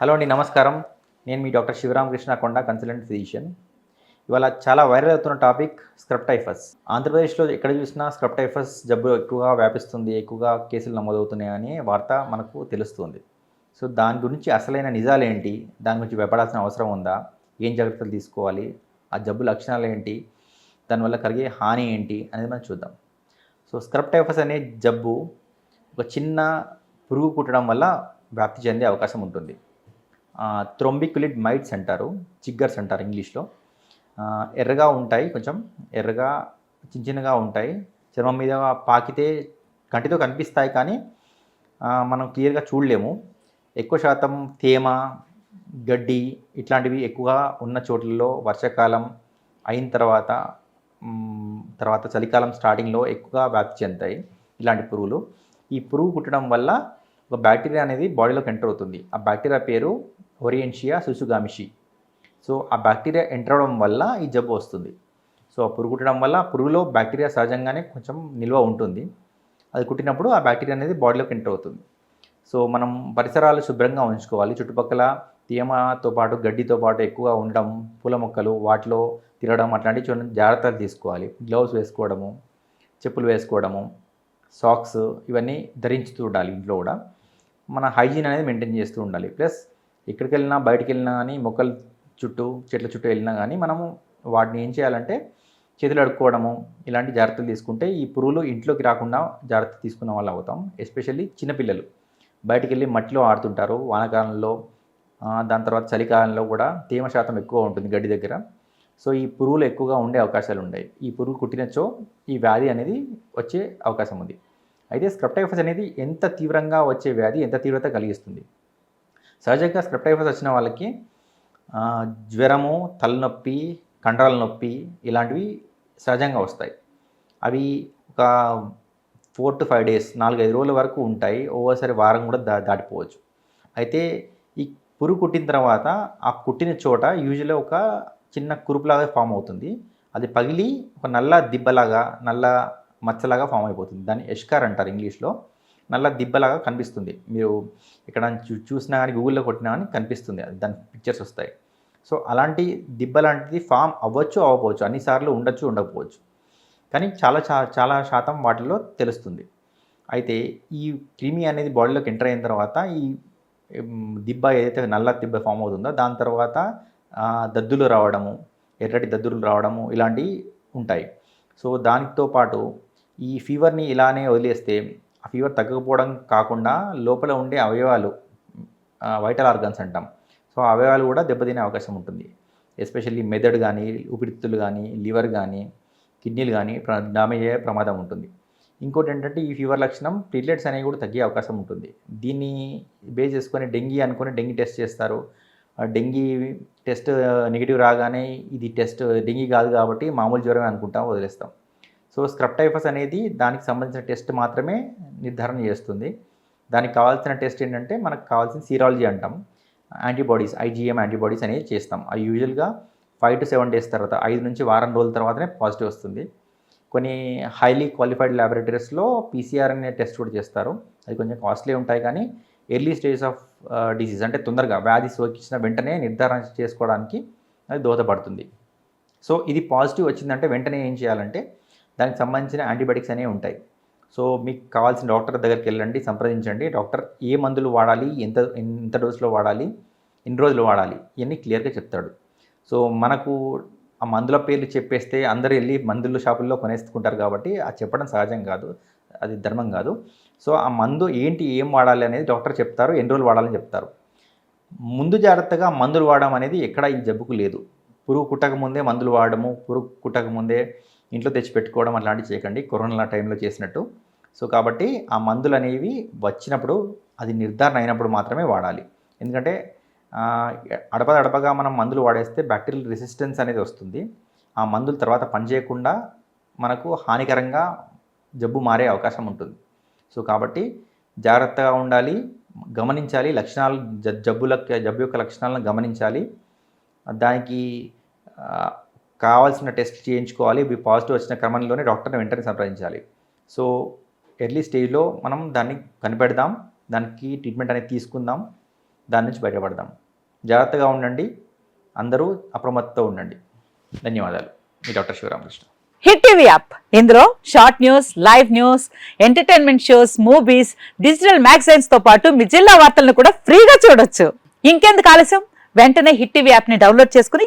Hello అండి నమస్కారం. నేను మీ డాక్టర్ శివరామకృష్ణ కొండ కన్సల్టెంట్ ఫిజిషియన్. ఇవాళ చాలా వైరల్ అవుతున్న టాపిక్ స్క్రప్టైఫస్. ఆంధ్రప్రదేశ్లో ఎక్కడ చూసినా స్క్రప్టైఫస్ జబ్బు ఎక్కువగా వ్యాపిస్తుంది ఎక్కువగా కేసులు నమోదవుతున్నాయని వార్త మనకు తెలుస్తుంది. సో దాని గురించి అసలైన నిజాలు ఏంటి? దాని గురించి భయపడాల్సిన అవసరం ఉందా? ఏం జాగ్రత్తలు తీసుకోవాలి? ఆ జబ్బు లక్షణాలు ఏంటి? దానివల్ల కలిగే హాని ఏంటి? అనేది మనం చూద్దాం. సో స్క్రప్టైఫస్ అనే జబ్బు ఒక చిన్న పురుగు కుట్టడం వల్ల వ్యాప్తి చెందే అవకాశం ఉంటుంది. త్రొంబిక్యులిడ్ మైట్స్ అంటారు చిగ్గర్స్ అంటారు ఇంగ్లీష్లో. ఎర్రగా ఉంటాయి కొంచెం ఎర్రగా చిన్న చిన్నగా ఉంటాయి. చర్మం మీద పాకితే కంటితో కనిపిస్తాయి కానీ మనం క్లియర్గా చూడలేము. ఎక్కువ శాతం తేమ గడ్డి ఇట్లాంటివి ఎక్కువగా ఉన్న చోట్లలో వర్షాకాలం అయిన తర్వాత తర్వాత చలికాలం స్టార్టింగ్లో ఎక్కువగా వ్యాప్తి చెందుతాయి ఇలాంటి పురుగులు. ఈ పురుగు కుట్టడం వల్ల ఒక బ్యాక్టీరియా అనేది బాడీలోకి ఎంటర్ అవుతుంది. ఆ బ్యాక్టీరియా పేరు ఒరియంషియా సుసుగామిషి సో ఆ బ్యాక్టీరియా ఎంటర్ అవడం వల్ల ఈ జబ్బు వస్తుంది. సో ఆ పురుగు కుట్టడం వల్ల ఆ పురుగులో బ్యాక్టీరియా సహజంగానే కొంచెం నిల్వ ఉంటుంది. అది కుట్టినప్పుడు ఆ బ్యాక్టీరియా అనేది బాడీలోకి ఎంటర్ అవుతుంది. సో మనం పరిసరాలు శుభ్రంగా ఉంచుకోవాలి. చుట్టుపక్కల తేమతో పాటు గడ్డితో పాటు ఎక్కువగా ఉండడం పూల మొక్కలు వాటిలో తిరగడం అట్లాంటివి చూడండి జాగ్రత్తలు తీసుకోవాలి. గ్లౌస్ వేసుకోవడము చెప్పులు వేసుకోవడము సాక్స్ ఇవన్నీ ధరించుతూ ఉండాలి ఇంట్లో కూడా. మన హైజీన్ అనేది మెయింటైన్ చేస్తూ ఉండాలి. ప్లస్ ఎక్కడికి వెళ్ళినా బయటికి వెళ్ళినా కానీ మొక్కల చుట్టూ చెట్ల చుట్టూ వెళ్ళినా కానీ మనము వాటిని ఏం చేయాలంటే చేతులు అడుక్కోవడము ఇలాంటి జాగ్రత్తలు తీసుకుంటే ఈ పురుగులు ఇంట్లోకి రాకుండా జాగ్రత్త తీసుకున్న వాళ్ళు అవుతాం. ఎస్పెషల్లీ చిన్నపిల్లలు బయటికి వెళ్ళి మట్టిలో ఆడుతుంటారు. వానాకాలంలో దాని తర్వాత చలికాలంలో కూడా తేమ శాతం ఎక్కువ ఉంటుంది గడ్డి దగ్గర. సో ఈ పురుగులు ఎక్కువగా ఉండే అవకాశాలు ఉన్నాయి. ఈ పురుగు కుట్టినచో ఈ వ్యాధి అనేది వచ్చే అవకాశం ఉంది. అయితే స్క్రప్టైఫస్ అనేది ఎంత తీవ్రంగా వచ్చే వ్యాధి ఎంత తీవ్రత కలిగిస్తుంది? సహజంగా స్క్రప్టైఫస్ వచ్చిన వాళ్ళకి జ్వరము తలనొప్పి కండరాల నొప్పి ఇలాంటివి సహజంగా వస్తాయి. అవి ఒక ఫోర్ టు ఫైవ్ డేస్ నాలుగైదు రోజుల వరకు ఉంటాయి. ఓసారి వారం కూడా దా దాటిపోవచ్చు. అయితే ఈ పురుగు కుట్టిన తర్వాత ఆ కుట్టిన చోట యూజువల్గా ఒక చిన్న కురుపులాగా ఫామ్ అవుతుంది. అది పగిలి ఒక నల్ల దిబ్బలాగా నల్ల మచ్చలాగా ఫామ్ అయిపోతుంది. దాన్ని ఎష్కార్ అంటారు ఇంగ్లీష్లో. నల్ల దిబ్బలాగా కనిపిస్తుంది. మీరు ఇక్కడ చూ చూసినా కానీ గూగుల్లో కొట్టినా కానీ కనిపిస్తుంది. దాని పిక్చర్స్ వస్తాయి. సో అలాంటి దిబ్బ లాంటిది ఫామ్ అవ్వచ్చు అవ్వకపోవచ్చు. అన్నిసార్లు ఉండొచ్చు ఉండకపోవచ్చు. కానీ చాలా చాలా శాతం వాటిలో తెలుస్తుంది. అయితే ఈ క్రిమి అనేది బాడీలోకి ఎంటర్ అయిన తర్వాత ఈ దిబ్బ ఏదైతే నల్ల దిబ్బ ఫామ్ అవుతుందో దాని తర్వాత దద్దులు రావడము ఎర్రటి దద్దులు రావడము ఇలాంటివి ఉంటాయి. సో దానితో పాటు ఈ ఫీవర్ని ఇలానే వదిలేస్తే ఆ ఫీవర్ తగ్గకపోవడం కాకుండా లోపల ఉండే అవయవాలు వైటల్ ఆర్గన్స్ అంటాం. సో ఆ అవయవాలు కూడా దెబ్బతినే అవకాశం ఉంటుంది. ఎస్పెషల్లీ మెదడు కానీ ఊపిరితిత్తులు కానీ లివర్ కానీ కిడ్నీలు కానీ డామేజ్ అయ్యే ప్రమాదం ఉంటుంది. ఇంకోటి ఏంటంటే ఈ ఫీవర్ లక్షణం ప్లేట్లెట్స్ అనేవి కూడా తగ్గే అవకాశం ఉంటుంది. దీన్ని బేస్ చేసుకొని డెంగీ అనుకొని డెంగీ టెస్ట్ చేస్తారు. ఆ డెంగీ టెస్ట్ నెగిటివ్ రాగానే ఇది టెస్ట్ డెంగీ కాదు కాబట్టి మామూలు జ్వరమే అనుకుంటాం వదిలేస్తాం. సో స్క్రప్టైఫస్ అనేది దానికి సంబంధించిన టెస్ట్ మాత్రమే నిర్ధారణ చేస్తుంది. దానికి కావాల్సిన టెస్ట్ ఏంటంటే మనకు కావాల్సిన సీరాలజీ అంటాం. యాంటీబాడీస్ ఐజీఎం యాంటీబాడీస్ అనేవి చేస్తాం. అవి యూజువల్గా ఫైవ్ టు సెవెన్ డేస్ తర్వాత ఐదు నుంచి వారం రోజుల తర్వాతనే పాజిటివ్ వస్తుంది. కొన్ని హైలీ క్వాలిఫైడ్ ల్యాబొరేటరీస్లో పీసీఆర్ అనే టెస్ట్ కూడా చేస్తారు. అది కొంచెం కాస్ట్లీ ఉంటాయి కానీ ఎర్లీ స్టేజ్ ఆఫ్ డిసీజ్ అంటే తొందరగా వ్యాధి సోకించిన వెంటనే నిర్ధారణ చేసుకోవడానికి అది దోహదపడుతుంది. సో ఇది పాజిటివ్ వచ్చిందంటే వెంటనే ఏం చేయాలంటే దానికి సంబంధించిన యాంటీబయాటిక్స్ అనేవి ఉంటాయి. సో మీకు కావాల్సిన డాక్టర్ దగ్గరికి వెళ్ళండి సంప్రదించండి. డాక్టర్ ఏ మందులు వాడాలి ఎంత ఎంత డోసులో వాడాలి ఎన్ని రోజులు వాడాలి ఇవన్నీ క్లియర్గా చెప్తాడు. సో మనకు ఆ మందుల పేర్లు చెప్పేస్తే అందరూ వెళ్ళి మందుల షాపుల్లో కొనేసుకుంటారు కాబట్టి అది చెప్పడం సహజం కాదు అది ధర్మం కాదు. సో ఆ మందు ఏంటి ఏం వాడాలి అనేది డాక్టర్ చెప్తారు ఎన్ని రోజులు వాడాలని చెప్తారు. ముందు జాగ్రత్తగా మందులు వాడడం అనేది ఎక్కడ ఈ జబ్బుకు లేదు. పురుగు కుట్టకముందే మందులు వాడడము పురుగు కుట్టకముందే ఇంట్లో తెచ్చి పెట్టుకోవడం అట్లాంటివి చేయకండి. కరోనా టైంలో చేసినట్టు. సో కాబట్టి ఆ మందులు అనేవి వచ్చినప్పుడు అది నిర్ధారణ అయినప్పుడు మాత్రమే వాడాలి. ఎందుకంటే అడప అడపగా మనం మందులు వాడేస్తే బ్యాక్టీరియల్ రెసిస్టెన్స్ అనేది వస్తుంది. ఆ మందుల తర్వాత పనిచేయకుండా మనకు హానికరంగా జబ్బు మారే అవకాశం ఉంటుంది. సో కాబట్టి జాగ్రత్తగా ఉండాలి. గమనించాలి. లక్షణాలు జబ్బుల జబ్బు యొక్క లక్షణాలను గమనించాలి. దానికి కావాల్సిన టెస్ట్ చేయించుకోవాలి ఇవి పాజిటివ్ వచ్చిన క్రమంలోనే డాక్టర్ని వెంటనే సంప్రదించాలి. సో ఎర్లీ స్టేజ్లో మనం దాన్ని కనిపెడదాం దానికి ట్రీట్మెంట్ అనేది తీసుకుందాం దాని నుంచి బయటపడదాం. జాగ్రత్తగా ఉండండి అందరూ అప్రమత్తతో ఉండండి. ధన్యవాదాలు. మీ doctor Sivaramakrishna. Hit TV app. ఇందులో short news live news entertainment shows movies digital మ్యాగజైన్స్తో పాటు మీ జిల్లా వార్తలను కూడా ఫ్రీగా చూడొచ్చు. ఇంకెందుకు ఆలస్యం? వెంటనే హిట్ టీవీ యాప్ని డౌన్లోడ్ చేసుకుని